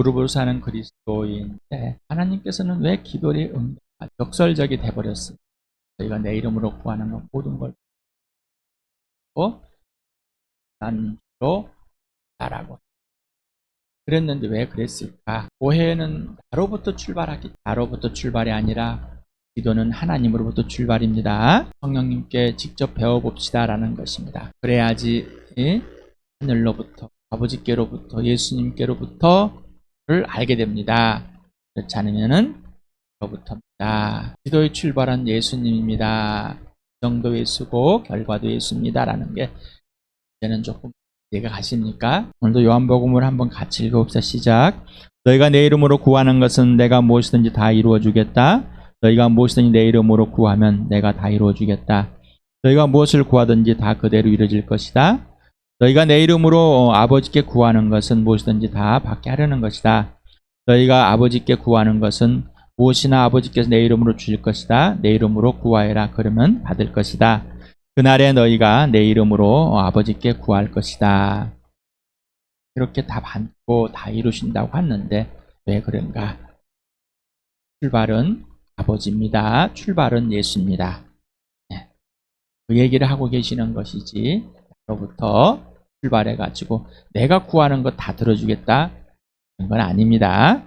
무릎으로 사는 그리스도인데 하나님께서는 왜 기도를 응 역설적이 돼버렸어요. 저희가 내 이름으로 구하는 건 모든 걸고 난로 나라고 그랬는데 왜 그랬을까? 오해는 나로부터 출발하기 나로부터 출발이 아니라 기도는 하나님으로부터 출발입니다. 성령님께 직접 배워봅시다라는 것입니다. 그래야지 이 하늘로부터 아버지께로부터 예수님께로부터 를 알게 됩니다. 그렇지 않으면은 로부터입니다. 기도의 출발은 예수님입니다. 정도 예수고 결과도 예수입니다라는 게 이제는 조금 이해가 가십니까? 오늘도 요한복음을 한번 같이 읽어봅시다. 시작. 너희가 내 이름으로 구하는 것은 내가 무엇이든지 다 이루어 주겠다. 너희가 무엇이든지 내 이름으로 구하면 내가 다 이루어 주겠다. 너희가 무엇을 구하든지 다 그대로 이루어질 것이다. 너희가 내 이름으로 아버지께 구하는 것은 무엇이든지 다 받게 하려는 것이다. 너희가 아버지께 구하는 것은 무엇이나 아버지께서 내 이름으로 주실 것이다. 내 이름으로 구하여라. 그러면 받을 것이다. 그날에 너희가 내 이름으로 아버지께 구할 것이다. 이렇게 다 받고 다 이루신다고 하는데 왜 그런가? 출발은 아버지입니다. 출발은 예수입니다. 네. 그 얘기를 하고 계시는 것이지 나로부터 출발해가지고 내가 구하는 것 다 들어주겠다 그런 건 아닙니다.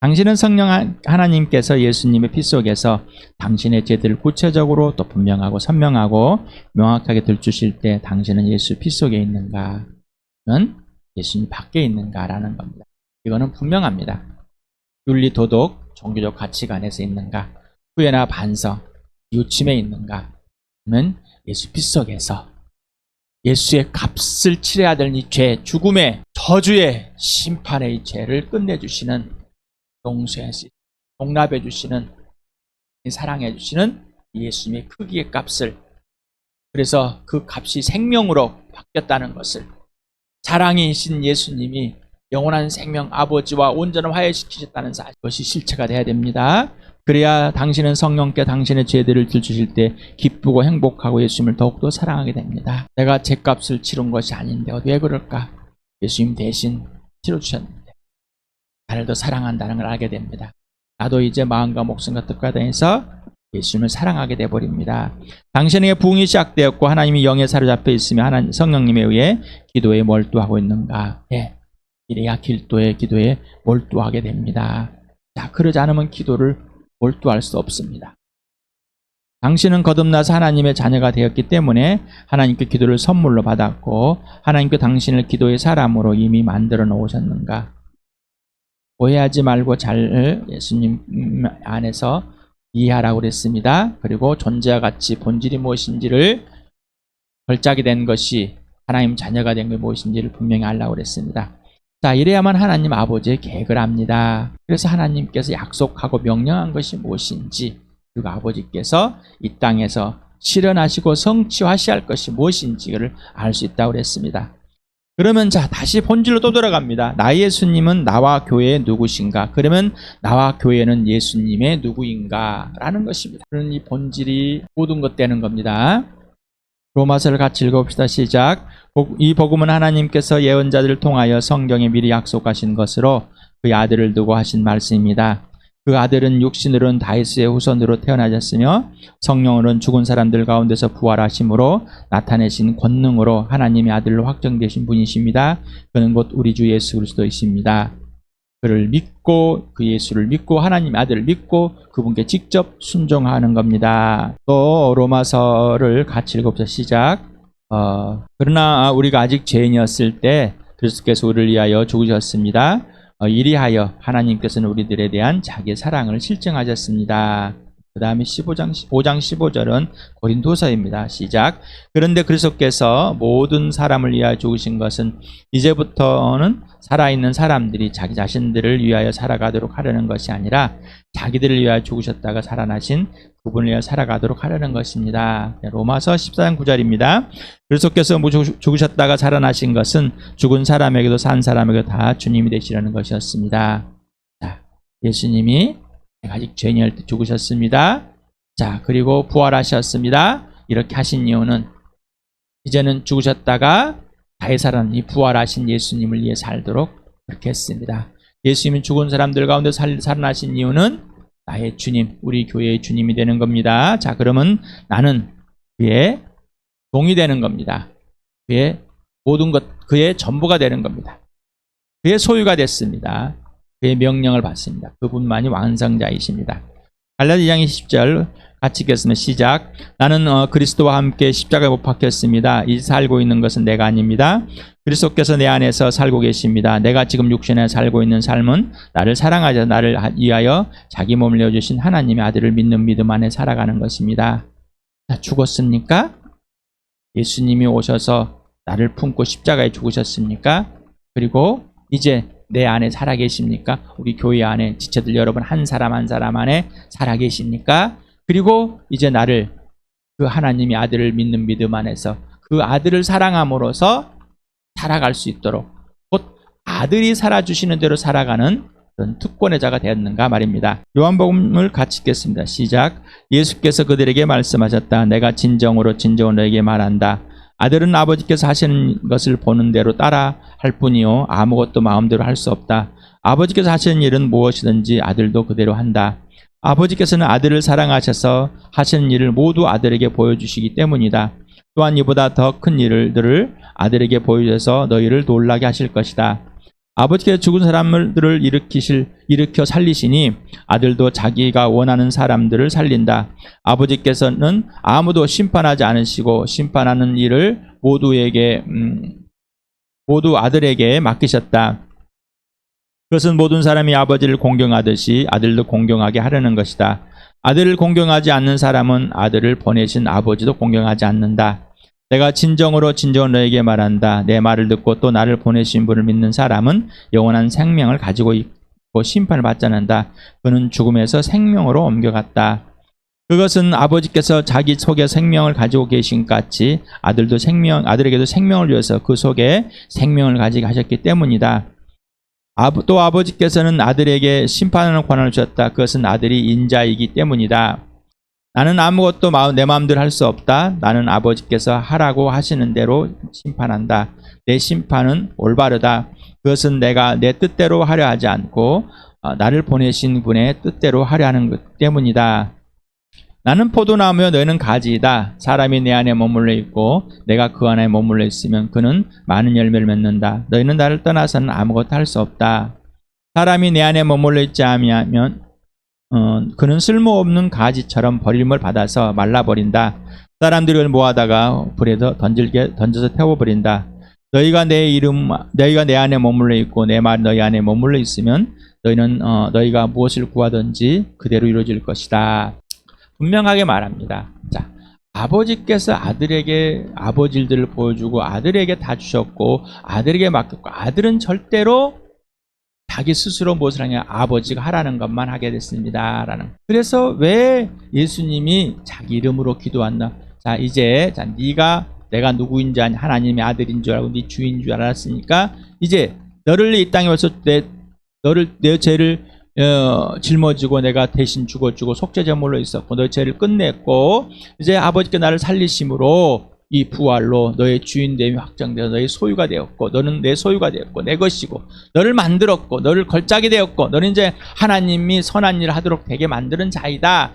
당신은 성령 하- 하나님께서 예수님의 피 속에서 당신의 죄들을 구체적으로 또 분명하고 선명하고 명확하게 들추실 때 당신은 예수 피 속에 있는가? 는 예수님 밖에 있는가라는 겁니다. 이거는 분명합니다. 윤리, 도덕, 종교적 가치관에서 있는가? 후회나 반성, 유침에 있는가? 는 예수 피 속에서 예수의 값을 치러야 될 이 죄, 죽음의 저주의 심판의 이 죄를 끝내주시는 용서해 주시, 용납해 주시는 사랑해 주시는 예수님의 크기의 값을 그래서 그 값이 생명으로 바뀌었다는 것을 사랑이신 예수님이 영원한 생명 아버지와 온전을 화해시키셨다는 사실 그것이 실체가 돼야 됩니다. 그래야 당신은 성령께 당신의 죄들을 들추실 때 기쁘고 행복하고 예수님을 더욱더 사랑하게 됩니다. 내가 죄값을 치른 것이 아닌데 왜 그럴까? 예수님 대신 치러주셨는데 나를 더 사랑한다는 걸 알게 됩니다. 나도 이제 마음과 목숨과 뜻과 다해서 예수님을 사랑하게 돼버립니다. 당신에게 부흥이 시작되었고 하나님이 영에 사로잡혀 있으며 하나님 성령님에 의해 기도에 몰두하고 있는가? 예. 이래야 길도에 기도에 몰두하게 됩니다. 자, 그러지 않으면 기도를 몰두할 수 없습니다. 당신은 거듭나서 하나님의 자녀가 되었기 때문에 하나님께 기도를 선물로 받았고 하나님께 당신을 기도의 사람으로 이미 만들어 놓으셨는가? 오해하지 말고 잘 예수님 안에서 이해하라고 그랬습니다. 그리고 존재와 같이 본질이 무엇인지를 걸작이 된 것이 하나님 자녀가 된 게 무엇인지를 분명히 알라고 그랬습니다. 자, 이래야만 하나님 아버지의 계획을 압니다. 그래서 하나님께서 약속하고 명령한 것이 무엇인지, 그리고 아버지께서 이 땅에서 실현하시고 성취하셔야 할 것이 무엇인지를 알 수 있다고 그랬습니다. 그러면 자, 다시 본질로 또 돌아갑니다. 나 예수님은 나와 교회의 누구신가? 그러면 나와 교회는 예수님의 누구인가? 라는 것입니다. 그런 이 본질이 모든 것 되는 겁니다. 로마서를 같이 읽어봅시다. 시작. 복- 이 복음은 하나님께서 예언자들을 통하여 성경에 미리 약속하신 것으로 그 아들을 두고 하신 말씀입니다. 그 아들은 육신으로는 다이스의 후손으로 태어나셨으며 성령으로는 죽은 사람들 가운데서 부활하심으로 나타내신 권능으로 하나님의 아들로 확정되신 분이십니다. 그는 곧 우리 주 예수 그리스도이십니다. 그를 믿고 그 예수를 믿고 하나님의 아들을 믿고 그분께 직접 순종하는 겁니다. 또 로마서를 같이 읽어보자 시작. 어, 그러나 우리가 아직 죄인이었을 때 그리스도께서 우리를 위하여 죽으셨습니다. 어, 이리하여 하나님께서는 우리들에 대한 자기의 사랑을 실증하셨습니다. 그 다음에 15장, 5장 15절은 고린도서입니다. 시작. 그런데 그리스도께서 모든 사람을 위하여 죽으신 것은 이제부터는 살아있는 사람들이 자기 자신들을 위하여 살아가도록 하려는 것이 아니라 자기들을 위하여 죽으셨다가 살아나신 그분을 위하여 살아가도록 하려는 것입니다. 네, 로마서 14장 9절입니다. 그리스도께서 무- 죽으셨다가 살아나신 것은 죽은 사람에게도 산 사람에게도 다 주님이 되시려는 것이었습니다. 자, 예수님이 아직 죄인일 때 죽으셨습니다. 자, 그리고 부활하셨습니다. 이렇게 하신 이유는 이제는 죽으셨다가 살아난 이 부활하신 예수님을 위해 살도록 그렇게 했습니다. 예수님이 죽은 사람들 가운데 살, 살아나신 이유는 나의 주님, 우리 교회의 주님이 되는 겁니다. 자, 그러면 나는 그의 종이 되는 겁니다. 그의 모든 것, 그의 전부가 되는 겁니다. 그의 소유가 됐습니다. 그의 명령을 받습니다. 그분만이 완성자이십니다. 갈라디 2장 20절 같이 읽겠습니다. 시작. 나는 어, 그리스도와 함께 십자가에 못 박혔습니다. 이 살고 있는 것은 내가 아닙니다. 그리스도께서 내 안에서 살고 계십니다. 내가 지금 육신에 살고 있는 삶은 나를 사랑하자 나를 위하여 자기 몸을 내어주신 하나님의 아들을 믿는 믿음 안에 살아가는 것입니다. 자, 죽었습니까? 예수님이 오셔서 나를 품고 십자가에 죽으셨습니까? 그리고 이제 내 안에 살아계십니까? 우리 교회 안에 지체들 여러분 한 사람 한 사람 안에 살아계십니까? 그리고 이제 나를 그 하나님의 아들을 믿는 믿음 안에서 그 아들을 사랑함으로써 살아갈 수 있도록 곧 아들이 살아주시는 대로 살아가는 그런 특권의 자가 되었는가 말입니다. 요한복음을 같이 읽겠습니다. 시작. 예수께서 그들에게 말씀하셨다. 내가 진정으로 진정으로 너에게 말한다. 아들은 아버지께서 하시는 것을 보는 대로 따라 할 뿐이요 아무것도 마음대로 할 수 없다. 아버지께서 하시는 일은 무엇이든지 아들도 그대로 한다. 아버지께서는 아들을 사랑하셔서 하시는 일을 모두 아들에게 보여주시기 때문이다. 또한 이보다 더 큰 일들을 아들에게 보여주셔서 너희를 놀라게 하실 것이다. 아버지께서 죽은 사람들을 일으키실 일으켜 살리시니 아들도 자기가 원하는 사람들을 살린다. 아버지께서는 아무도 심판하지 않으시고 심판하는 일을 모두에게 음, 모두 아들에게 맡기셨다. 그것은 모든 사람이 아버지를 공경하듯이 아들도 공경하게 하려는 것이다. 아들을 공경하지 않는 사람은 아들을 보내신 아버지도 공경하지 않는다. 내가 진정으로 진정으로 너에게 말한다. 내 말을 듣고 또 나를 보내신 분을 믿는 사람은 영원한 생명을 가지고 있고 심판을 받지 않는다. 그는 죽음에서 생명으로 옮겨갔다. 그것은 아버지께서 자기 속에 생명을 가지고 계신 것 같이 아들도 생명, 아들에게도 생명을 주어서 그 속에 생명을 가지게 하셨기 때문이다. 또 아버지께서는 아들에게 심판하는 권한을 주셨다. 그것은 아들이 인자이기 때문이다. 나는 아무것도 마음- 내 마음대로 할 수 없다. 나는 아버지께서 하라고 하시는 대로 심판한다. 내 심판은 올바르다. 그것은 내가 내 뜻대로 하려 하지 않고 어, 나를 보내신 분의 뜻대로 하려 하는 것 때문이다. 나는 포도나무여 너희는 가지이다. 사람이 내 안에 머물러 있고 내가 그 안에 머물러 있으면 그는 많은 열매를 맺는다. 너희는 나를 떠나서는 아무것도 할 수 없다. 사람이 내 안에 머물러 있지 아니하면 어, 그는 쓸모없는 가지처럼 버림을 받아서 말라버린다. 사람들이 모아다가 불에 더 던질게 던져서 태워버린다. 너희가 내 이름, 너희가 내 안에 머물러 있고 내말 너희 안에 머물러 있으면 너희는 어, 너희가 무엇을 구하든지 그대로 이루어질 것이다. 분명하게 말합니다. 자, 아버지께서 아들에게 아버지들을 보여주고 아들에게 다 주셨고 아들에게 맡겼고 아들은 절대로 자기 스스로 무엇을 하냐? 아버지가 하라는 것만 하게 됐습니다 라는. 그래서 왜 예수님이 자기 이름으로 기도한다? 자 이제 자 네가 내가 누구인지 아니 하나님의 아들인 줄 알고 네 주인 줄 알았으니까 이제 너를 이 땅에 와서 내 너를 내 죄를 어, 짊어지고 내가 대신 죽어주고 속죄제물로 있었고 너의 죄를 끝냈고 이제 아버지께 나를 살리심으로 이 부활로 너의 주인됨이 확정되어 너의 소유가 되었고 너는 내 소유가 되었고 내 것이고 너를 만들었고 너를 걸작이 되었고 너는 이제 하나님이 선한 일을 하도록 되게 만드는 자이다.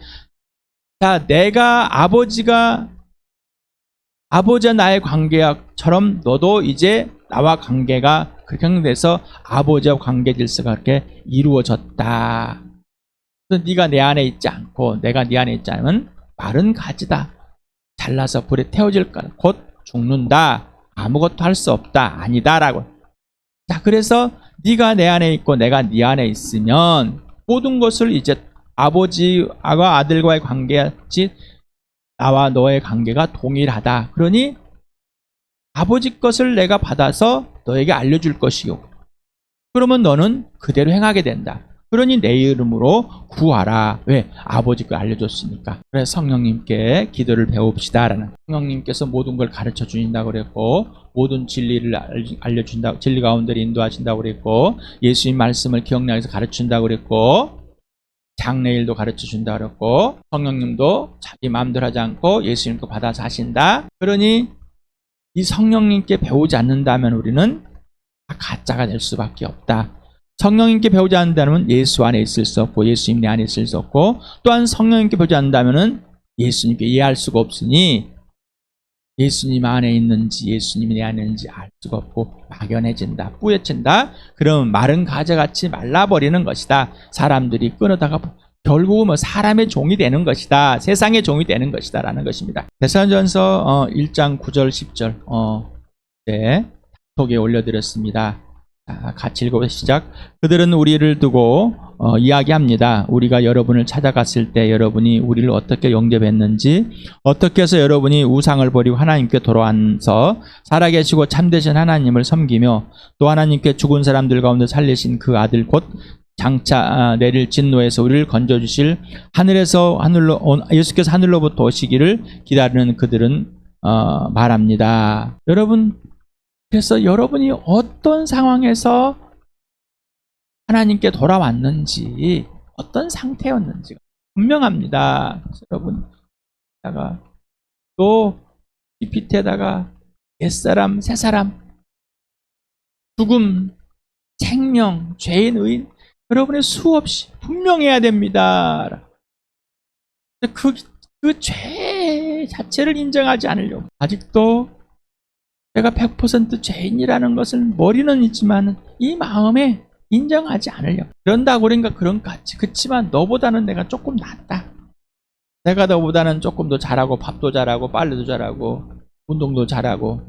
자, 내가 아버지가 아버지와 나의 관계처럼 너도 이제 나와 관계가 그렇게 돼서 아버지와 관계 질서가 그렇게 이루어졌다. 그래서 네가 내 안에 있지 않고 내가 네 안에 있지 않으면 마른 가지다. 잘라서 불에 태워질 까 곧 죽는다. 아무것도 할 수 없다. 아니다라고. 자, 그래서 네가 내 안에 있고 내가 네 안에 있으면 모든 것을 이제 아버지와 아들과의 관계같이 나와 너의 관계가 동일하다. 그러니 아버지 것을 내가 받아서 너에게 알려줄 것이요. 그러면 너는 그대로 행하게 된다. 그러니 내 이름으로 구하라. 왜? 아버지가 알려줬으니까. 그래서 성령님께 기도를 배웁시다라는. 성령님께서 모든 걸 가르쳐 주신다고 그랬고, 모든 진리를 알- 알려준다, 진리 가운데 인도하신다고 그랬고, 예수님 말씀을 기억나서 가르친다고 그랬고, 장래일도 가르쳐 준다 그랬고, 성령님도 자기 마음대로 하지 않고 예수님 거 받아서 하신다. 그러니 이 성령님께 배우지 않는다면 우리는 다 가짜가 될 수밖에 없다. 성령님께 배우지 않는다면 예수 안에 있을 수 없고 예수님 내 안에 있을 수 없고 또한 성령님께 배우지 않는다면 예수님께 이해할 수가 없으니 예수님 안에 있는지 예수님이 내 안에 있는지 알 수가 없고 막연해진다 뿌옇진다. 그러면 마른 가지같이 말라버리는 것이다. 사람들이 끊어다가 결국은 뭐 사람의 종이 되는 것이다. 세상의 종이 되는 것이다 라는 것입니다. 대사전서 어, 1장 9절 10절 어, 네, 톡에 올려드렸습니다. 자, 같이 읽어 시작 그들은 우리를 두고 어, 이야기합니다. 우리가 여러분을 찾아갔을 때 여러분이 우리를 어떻게 영접했는지, 어떻게 해서 여러분이 우상을 버리고 하나님께 돌아와서 살아계시고 참되신 하나님을 섬기며 또 하나님께 죽은 사람들 가운데 살리신 그 아들 곧 장차 아, 내릴 진노에서 우리를 건져주실 하늘에서 하늘로 온- 예수께서 하늘로부터 오시기를 기다리는 그들은 어, 말합니다. 여러분 그래서 여러분이 어떤 상황에서 하나님께 돌아왔는지 어떤 상태였는지가 분명합니다. 여러분 또 PPT에다가 옛사람, 새사람, 죽음, 생명, 죄인, 의인 여러분의 수없이 분명해야 됩니다. 그, 그 죄 자체를 인정하지 않으려고 아직도 내가 100% 죄인이라는 것을 머리는 있지만 이 마음에 인정하지 않으려고. 그런다고 그러니까 그런 것 같지. 그치만 너보다는 내가 조금 낫다. 내가 너보다는 조금 더 잘하고 밥도 잘하고 빨래도 잘하고 운동도 잘하고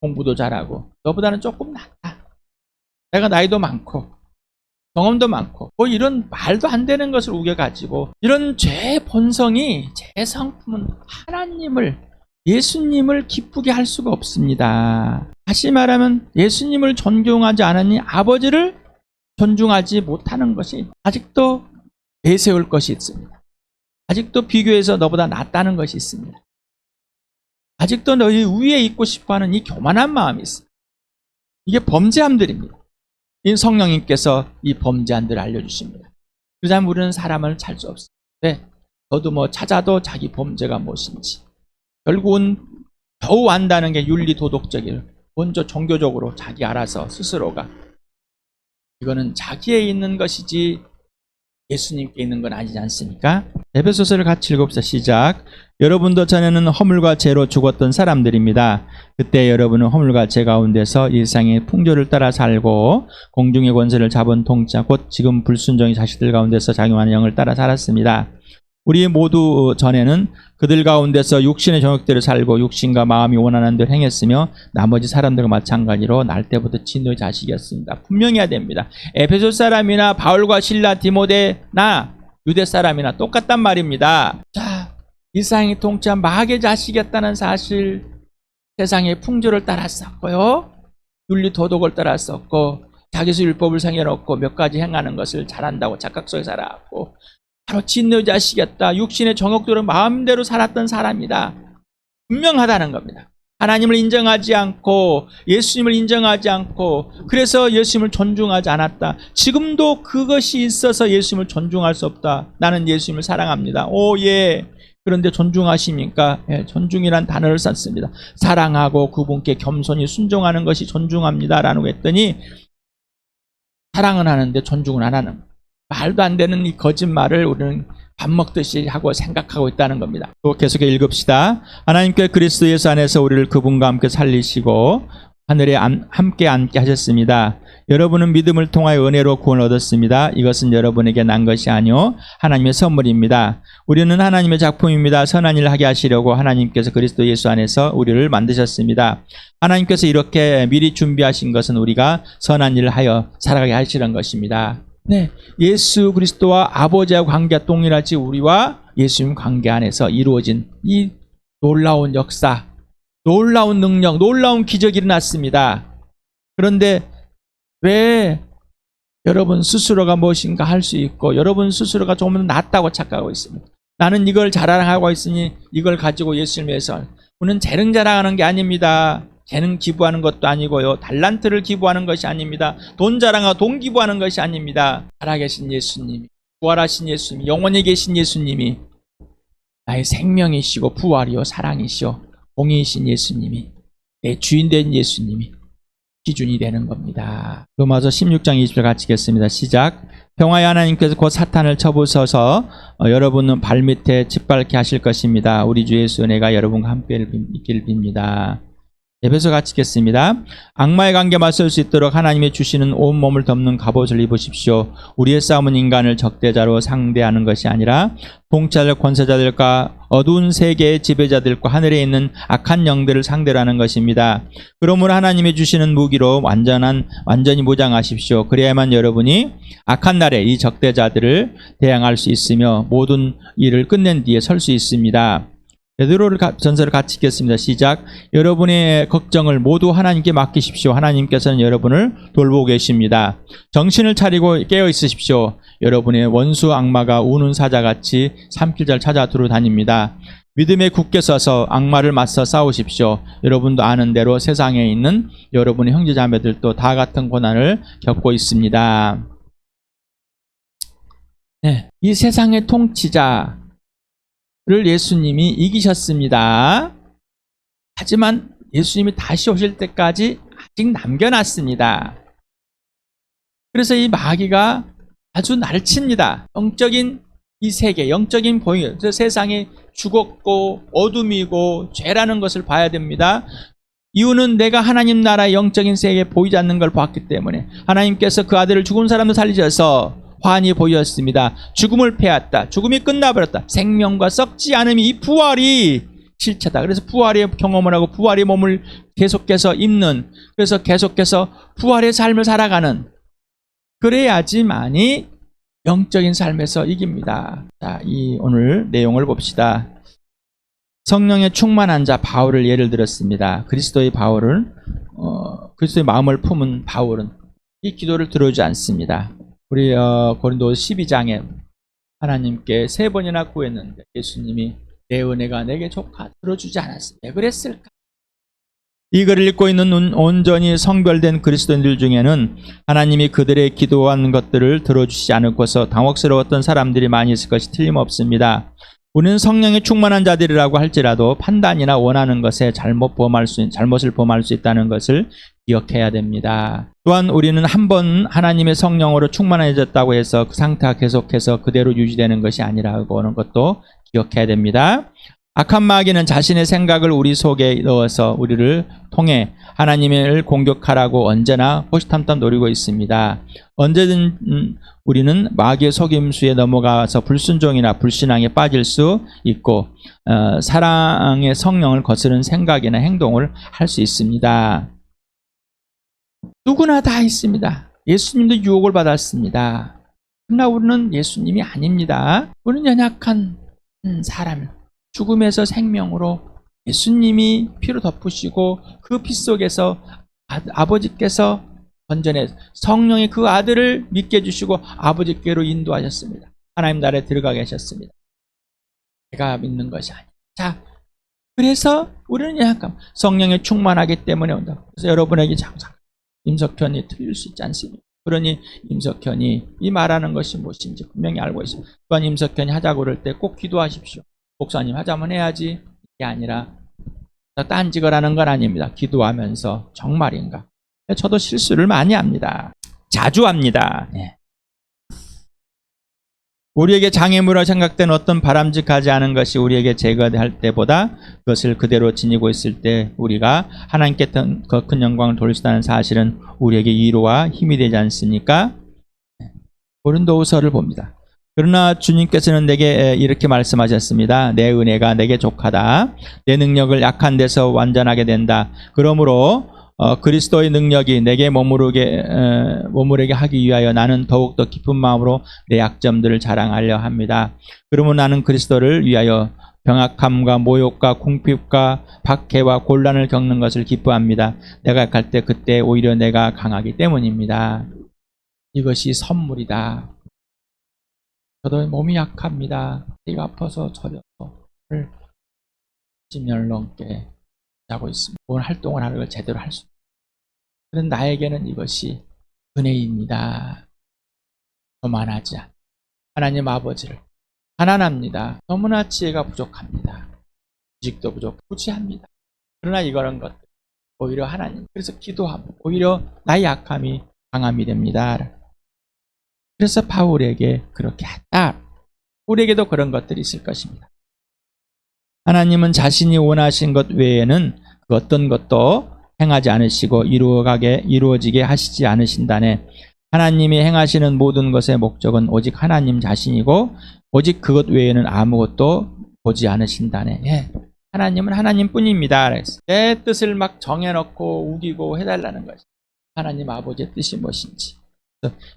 공부도 잘하고 너보다는 조금 낫다. 내가 나이도 많고 경험도 많고 뭐 이런 말도 안 되는 것을 우겨가지고 이런 죄의 본성이 제 성품은 하나님을 예수님을 기쁘게 할 수가 없습니다. 다시 말하면 예수님을 존경하지 않으니 아버지를 존중하지 못하는 것이 아직도 내세울 것이 있습니다. 아직도 비교해서 너보다 낫다는 것이 있습니다. 아직도 너희 위에 있고 싶어하는 이 교만한 마음이 있습니다. 이게 범죄함들입니다. 이 성령님께서 이 범죄함들을 알려주십니다. 그다음 우리는 사람을 찰수 없습니다. 왜? 저도 뭐 찾아도 자기 범죄가 무엇인지 결국은 겨우 안다는 게 윤리 도덕적인 먼저 종교적으로 자기 알아서 스스로가 이거는 자기에 있는 것이지 예수님께 있는 건 아니지 않습니까? 에베소서를 같이 읽읍시다. 시작. 여러분도 전에는 허물과 죄로 죽었던 사람들입니다. 그때 여러분은 허물과 죄 가운데서 일상의 풍조를 따라 살고 공중의 권세를 잡은 통짜 곧 지금 불순종의 자식들 가운데서 작용하는 영을 따라 살았습니다. 우리 모두 전에는 그들 가운데서 육신의 정욕대로 살고 육신과 마음이 원하는 대로 행했으며 나머지 사람들과 마찬가지로 날 때부터 진노의 자식이었습니다. 분명해야 됩니다. 에페소 사람이나 바울과 신라, 디모데나 유대 사람이나 똑같단 말입니다. 자, 이상이 통치한 마귀의 자식이었다는 사실 세상의 풍조를 따랐었고요. 윤리 도덕을 따랐었고 자기수 율법을 생겨놓고 몇 가지 행하는 것을 잘한다고 착각 속에 살아왔고 바로 진노의 자식이었다. 육신의 정욕대로 마음대로 살았던 사람이다. 분명하다는 겁니다. 하나님을 인정하지 않고 예수님을 인정하지 않고 그래서 예수님을 존중하지 않았다. 지금도 그것이 있어서 예수님을 존중할 수 없다. 나는 예수님을 사랑합니다. 오 예. 그런데 존중하십니까? 예, 존중이란 단어를 썼습니다. 사랑하고 그분께 겸손히 순종하는 것이 존중합니다라는 거 했더니 사랑은 하는데 존중은 안 하는. 말도 안 되는 이 거짓말을 우리는 밥 먹듯이 하고 생각하고 있다는 겁니다. 또 계속해 읽읍시다. 하나님께 그리스도 예수 안에서 우리를 그분과 함께 살리시고 하늘에 안- 함께 앉게 하셨습니다. 여러분은 믿음을 통하여 은혜로 구원을 얻었습니다. 이것은 여러분에게 난 것이 아니요 하나님의 선물입니다. 우리는 하나님의 작품입니다. 선한 일을 하게 하시려고 하나님께서 그리스도 예수 안에서 우리를 만드셨습니다. 하나님께서 이렇게 미리 준비하신 것은 우리가 선한 일을 하여 살아가게 하시는 것입니다. 네, 예수 그리스도와 아버지와 관계가 동일하지 우리와 예수님 관계 안에서 이루어진 이 놀라운 역사, 놀라운 능력, 놀라운 기적이 일어났습니다. 그런데 왜 여러분 스스로가 무엇인가 할 수 있고 여러분 스스로가 조금 더 낫다고 착각하고 있습니다. 나는 이걸 자랑하고 있으니 이걸 가지고 예수님을 위해서 우리는 재능 자랑하는 게 아닙니다. 재능 기부하는 것도 아니고요. 달란트를 기부하는 것이 아닙니다. 돈 자랑하고 돈 기부하는 것이 아닙니다. 살아계신 예수님이 부활하신 예수님이 영원히 계신 예수님이 나의 생명이시고 부활이요 사랑이시요 공의이신 예수님이 내 주인 된 예수님이 기준이 되는 겁니다. 로마서 16장 20절 같이 읽겠습니다. 시작. 평화의 하나님께서 곧 사탄을 쳐부셔서 어, 여러분은 발밑에 짓밟게 하실 것입니다. 우리 주 예수 은혜가 여러분과 함께 있기를 빕니다. 에베소 같이 읽겠습니다. 악마의 관계 맞설 수 있도록 하나님이 주시는 온 몸을 덮는 갑옷을 입으십시오. 우리의 싸움은 인간을 적대자로 상대하는 것이 아니라 통치자들, 권세자들과 어두운 세계의 지배자들과 하늘에 있는 악한 영들을 상대로 하는 것입니다. 그러므로 하나님이 주시는 무기로 완전한 완전히 무장하십시오. 그래야만 여러분이 악한 날에 이 적대자들을 대항할 수 있으며 모든 일을 끝낸 뒤에 설 수 있습니다. 베드로를 가- 전서를 같이 읽겠습니다. 시작. 여러분의 걱정을 모두 하나님께 맡기십시오. 하나님께서는 여러분을 돌보고 계십니다. 정신을 차리고 깨어 있으십시오. 여러분의 원수 악마가 우는 사자같이 삼킬잘 찾아 들어다닙니다. 믿음에 굳게 서서 악마를 맞서 싸우십시오. 여러분도 아는 대로 세상에 있는 여러분의 형제자매들도 다 같은 고난을 겪고 있습니다. 네, 이 세상의 통치자 를 예수님이 이기셨습니다. 하지만 예수님이 다시 오실 때까지 아직 남겨놨습니다. 그래서 이 마귀가 아주 날칩니다. 영적인 이 세계, 영적인 저 세상이 죽었고 어둠이고 죄라는 것을 봐야 됩니다. 이유는 내가 하나님 나라의 영적인 세계에 보이지 않는 걸 봤기 때문에 하나님께서 그 아들을 죽은 사람을 살리셔서 환히 보였습니다. 죽음을 패했다. 죽음이 끝나버렸다. 생명과 썩지 않음이 이 부활이 실체다. 그래서 부활의 경험을 하고 부활의 몸을 계속해서 입는 그래서 계속해서 부활의 삶을 살아가는 그래야지만이 영적인 삶에서 이깁니다. 자, 이 오늘 내용을 봅시다. 성령의 충만한 자 바울을 예를 들었습니다. 그리스도의 바울은 어, 그리스도의 마음을 품은 바울은 이 기도를 들어주지 않습니다. 우리 어, 고린도 12장에 하나님께 세 번이나 구했는데 예수님이 내 은혜가 내게 좋아 들어주지 않았습니다. 왜 그랬을까? 이 글을 읽고 있는 온- 온전히 성별된 그리스도인들 중에는 하나님이 그들의 기도한 것들을 들어주시지 않고서 당혹스러웠던 사람들이 많이 있을 것이 틀림없습니다. 우리는 성령의 충만한 자들이라고 할지라도 판단이나 원하는 것에 잘못 범할 수, 잘못을 범할 수 있다는 것을 기억해야 됩니다. 또한 우리는 한 번 하나님의 성령으로 충만해졌다고 해서 그 상태가 계속해서 그대로 유지되는 것이 아니라고 하는 것도 기억해야 됩니다. 악한 마귀는 자신의 생각을 우리 속에 넣어서 우리를 통해 하나님을 공격하라고 언제나 호시탐탐 노리고 있습니다. 언제든 음, 우리는 마귀의 속임수에 넘어가서 불순종이나 불신앙에 빠질 수 있고 어, 사랑의 성령을 거스른 생각이나 행동을 할 수 있습니다. 누구나 다 있습니다. 예수님도 유혹을 받았습니다. 그러나 우리는 예수님이 아닙니다. 우리는 연약한 음, 사람, 죽음에서 생명으로 예수님이 피로 덮으시고 그 피 속에서 아, 아버지께서 건전해 성령의 그 아들을 믿게 해주시고 아버지께로 인도하셨습니다. 하나님 나라에 들어가게 하셨습니다. 제가 믿는 것이 아니에요. 자, 그래서 우리는 약간 성령에 충만하기 때문에 온다. 그래서 여러분에게 장상 임석현이 틀릴 수 있지 않습니까? 그러니 임석현이 이 말하는 것이 무엇인지 분명히 알고 있습니다. 또한 임석현이 하자고 그럴 때 꼭 기도하십시오. 목사님 하자면 해야지 이게 아니라 딴지거라는 건 아닙니다. 기도하면서 정말인가? 저도 실수를 많이 합니다. 자주 합니다. 예. 우리에게 장애물로 생각된 어떤 바람직하지 않은 것이 우리에게 제거할 때보다 그것을 그대로 지니고 있을 때 우리가 하나님께 더 큰 영광을 돌릴 수 있다는 사실은 우리에게 위로와 힘이 되지 않습니까? 고린도후서를 봅니다. 그러나 주님께서는 내게 이렇게 말씀하셨습니다. 내 은혜가 내게 족하다. 내 능력을 약한 데서 완전하게 된다. 그러므로 어, 그리스도의 능력이 내게 머무르게 에, 머무르게 하기 위하여 나는 더욱 더 깊은 마음으로 내 약점들을 자랑하려 합니다. 그러면 나는 그리스도를 위하여 병악함과 모욕과 궁핍과 박해와 곤란을 겪는 것을 기뻐합니다. 내가 약할 때 그때 오히려 내가 강하기 때문입니다. 이것이 선물이다. 저도 몸이 약합니다. 배가 아파서 오늘 10년 넘게 하고 있습니다. 오늘 활동을 하는 걸 제대로 할 수. 그런 나에게는 이것이 은혜입니다. 거만하지 않. 하나님 아버지를 가난합니다. 너무나 지혜가 부족합니다. 지식도 부족, 부지합니다. 그러나 이거는 것 오히려 하나님. 그래서 기도하면 오히려 나의 약함이 강함이 됩니다. 그래서 바울에게 그렇게 했다. 우리에게도 그런 것들이 있을 것입니다. 하나님은 자신이 원하신 것 외에는 그 어떤 것도 행하지 않으시고 이루어가게 이루어지게 하시지 않으신다네. 하나님이 행하시는 모든 것의 목적은 오직 하나님 자신이고 오직 그것 외에는 아무것도 보지 않으신다네. 예. 하나님은 하나님뿐입니다. 내 뜻을 막 정해놓고 우기고 해달라는 것이 하나님 아버지의 뜻이 무엇인지.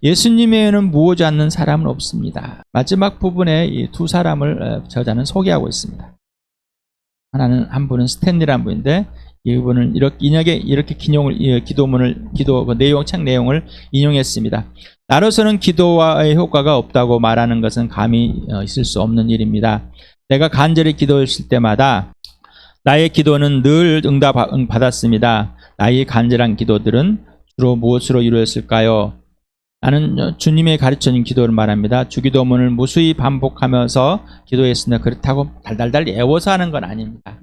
예수님 외에는 무엇지 않는 사람은 없습니다. 마지막 부분에 이 두 사람을 어, 저자는 소개하고 있습니다. 하나는 한 분은 스탠리라는 분인데 이분은 이렇게 인역에 이렇게 기용을 이 기도문을 기도 그 내용 책 내용을 인용했습니다. 나로서는 기도와의 효과가 없다고 말하는 것은 감히 어, 있을 수 없는 일입니다. 내가 간절히 기도했을 때마다 나의 기도는 늘 응답 응- 받았습니다. 나의 간절한 기도들은 주로 무엇으로 이루어졌을까요? 나는 어, 주님의 가르쳐준 기도를 말합니다. 주기도문을 무수히 반복하면서 기도했으나 그렇다고 달달달 애워서 하는 건 아닙니다.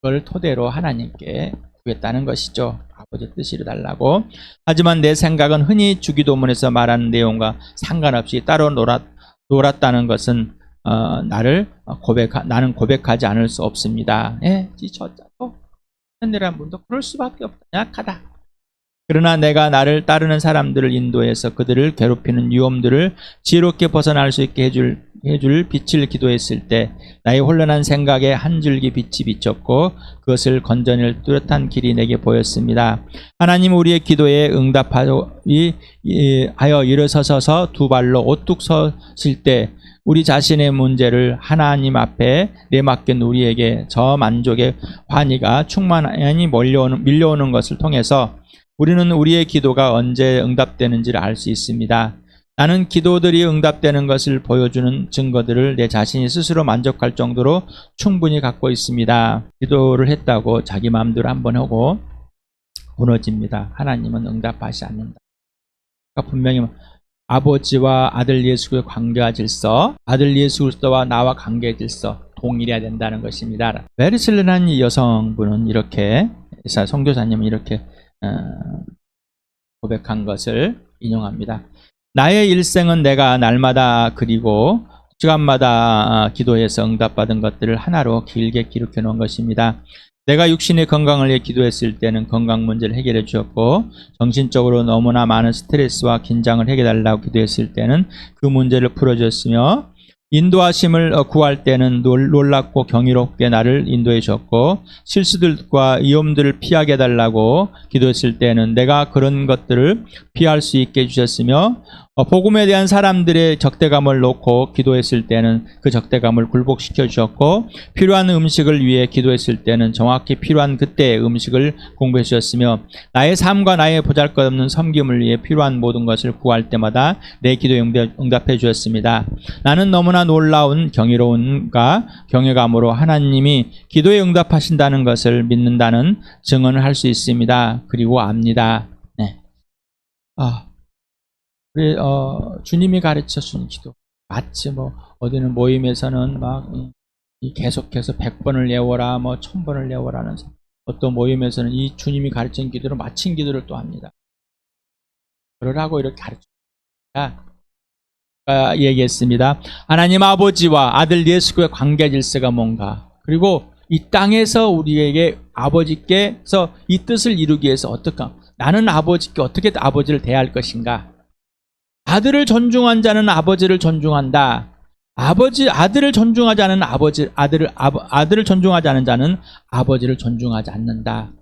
그걸 토대로 하나님께 구했다는 것이죠. 아버지 뜻이 이루달라고. 하지만 내 생각은 흔히 주기도문에서 말하는 내용과 상관없이 따로 놀았, 놀았다는 것은 어, 나를 고백 나는 고백하지 않을 수 없습니다. 예, 지쳤자도 현대란 분도 그럴 수밖에 없다. 약하다. 그러나 내가 나를 따르는 사람들을 인도해서 그들을 괴롭히는 위험들을 지혜롭게 벗어날 수 있게 해줄, 해줄 빛을 기도했을 때 나의 혼란한 생각에 한 줄기 빛이 비쳤고 그것을 건져낼 뚜렷한 길이 내게 보였습니다. 하나님 우리의 기도에 응답하여 일어서서 두 발로 오뚝 서실 때 우리 자신의 문제를 하나님 앞에 내맡긴 우리에게 저 만족의 환희가 충만히 몰려오는, 밀려오는 것을 통해서 우리는 우리의 기도가 언제 응답되는지를 알 수 있습니다. 나는 기도들이 응답되는 것을 보여주는 증거들을 내 자신이 스스로 만족할 정도로 충분히 갖고 있습니다. 기도를 했다고 자기 마음대로 한번 하고 무너집니다. 하나님은 응답하지 않는다. 그러니까 분명히 아버지와 아들 예수의 관계와 질서, 아들 예수 그리스도와 나와 관계의 질서 동일해야 된다는 것입니다. 이 여성분은 이렇게 성교사님은 이렇게 어, 고백한 것을 인용합니다. 나의 일생은 내가 날마다 그리고 시간마다 어, 기도해서 응답받은 것들을 하나로 길게 기록해 놓은 것입니다. 내가 육신의 건강을 위해 기도했을 때는 건강 문제를 해결해 주었고 정신적으로 너무나 많은 스트레스와 긴장을 해결달라고 기도했을 때는 그 문제를 풀어줬으며 인도하심을 어, 구할 때는 놀- 놀랍고 경이롭게 나를 인도해 주었고 실수들과 위험들을 피하게 해달라고 기도했을 때는 내가 그런 것들을 피할 수 있게 해주셨으며 어, 복음에 대한 사람들의 적대감을 놓고 기도했을 때는 그 적대감을 굴복시켜 주셨고 필요한 음식을 위해 기도했을 때는 정확히 필요한 그때의 음식을 공부해 주셨으며 나의 삶과 나의 보잘것없는 섬김을 위해 필요한 모든 것을 구할 때마다 내 기도에 응답해 주었습니다. 나는 너무나 놀라운 경이로움과 경외감으로 하나님이 기도에 응답하신다는 것을 믿는다는 증언을 할 수 있습니다. 그리고 압니다. 네. 아, 우리 어, 주님이 가르쳐 준 기도 마치 뭐 어디는 모임에서는 막 계속해서 100번을 외워라 뭐 1000번을 외워라는 어떤 모임에서는 이 주님이 가르친 기도를 마친 기도를 또 합니다. 그러라고 이렇게 가르쳐 아, 얘기했습니다. 하나님 아버지와 아들 예수의 관계 질서가 뭔가 그리고 이 땅에서 우리에게 아버지께서 이 뜻을 이루기 위해서 어떻게 나는 아버지께 어떻게 아버지를 대할 것인가 아들을 존중한 자는 아버지를 존중한다. 아버지 아들을 존중하지 않은 아버지 아들을 아버, 아들을 존중하지 않은 자는 아버지를 존중하지 않는다.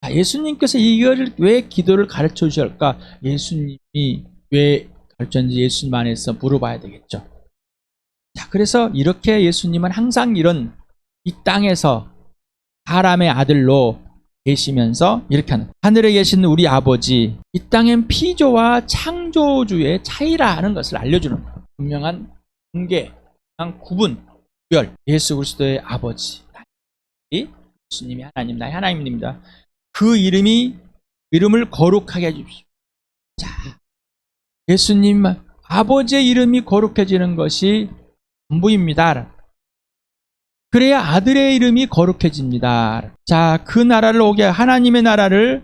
자, 예수님께서 이거를 왜 기도를 가르쳐 주실까? 예수님이 왜 가르쳤는지 예수님 안에서 물어봐야 되겠죠. 자, 그래서 이렇게 예수님은 항상 이런 이 땅에서 사람의 아들로 계시면서 이렇게 하는 하늘에 계신 우리 아버지 이 땅엔 피조와 창조주의 차이라는 것을 알려주는 거예요. 분명한 분명한 구분, 별 예수 그리스도의 아버지 이 예수님이 하나님 나의 하나님입니다. 그 이름이 이름을 거룩하게 해주십시오. 자, 예수님 아버지의 이름이 거룩해지는 것이 전부입니다. 그래야 아들의 이름이 거룩해집니다. 자, 그 나라를 오게 하나님의 나라를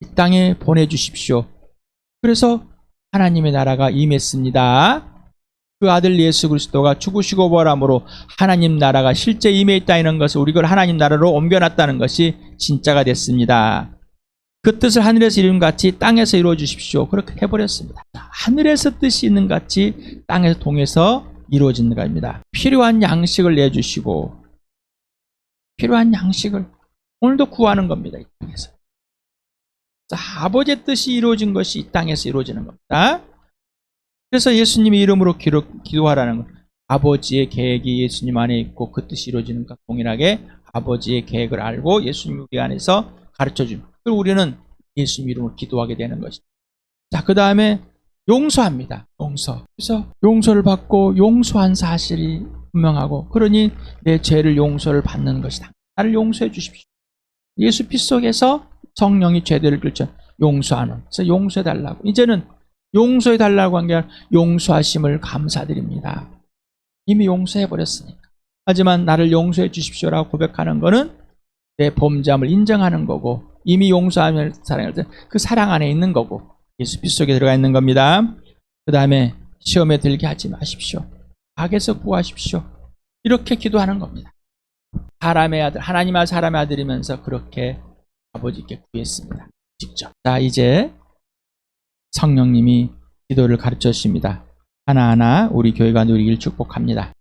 이 땅에 보내주십시오. 그래서 하나님의 나라가 임했습니다. 그 아들 예수 그리스도가 죽으시고 벌함으로 하나님 나라가 실제 임해 있다는 것을 우리 걸 하나님 나라로 옮겨놨다는 것이 진짜가 됐습니다. 그 뜻을 하늘에서 이룬 같이 땅에서 이루어 주십시오. 그렇게 해버렸습니다. 하늘에서 뜻이 있는 같이 땅에서 동에서 이루어지는 겁니다. 필요한 양식을 내주시고 필요한 양식을 오늘도 구하는 겁니다. 이 땅에서. 자, 아버지의 뜻이 이루어진 것이 이 땅에서 이루어지는 겁니다. 그래서 예수님의 이름으로 기도, 기도하라는 것. 아버지의 계획이 예수님 안에 있고 그 뜻이 이루어지는 것과 동일하게 아버지의 계획을 알고 예수님 우리 안에서 가르쳐 줍니다. 그리고 우리는 예수님 이름으로 기도하게 되는 것이죠. 자, 그 다음에 용서합니다. 용서. 그래서 용서를 받고 용서한 사실이 분명하고 그러니 내 죄를 용서를 받는 것이다. 나를 용서해 주십시오. 예수 피 속에서 성령이 죄들을 긁죠. 용서하는. 그래서 용서해 달라고. 이제는 용서해 달라고 한 게 아니라 용서하심을 감사드립니다. 이미 용서해 버렸으니까. 하지만 나를 용서해 주십시오라고 고백하는 거는 내 범죄함을 인정하는 거고 이미 용서하면 사랑할 때 그 사랑 안에 있는 거고 예수 피 속에 들어가 있는 겁니다. 그 다음에 시험에 들게 하지 마십시오. 악에서 구하십시오. 이렇게 기도하는 겁니다. 사람의 아들, 하나님 아 사람의 아들이면서 그렇게 아버지께 구했습니다. 직접. 자, 이제 성령님이 기도를 가르쳐 주십니다. 하나하나 우리 교회가 누리길 축복합니다.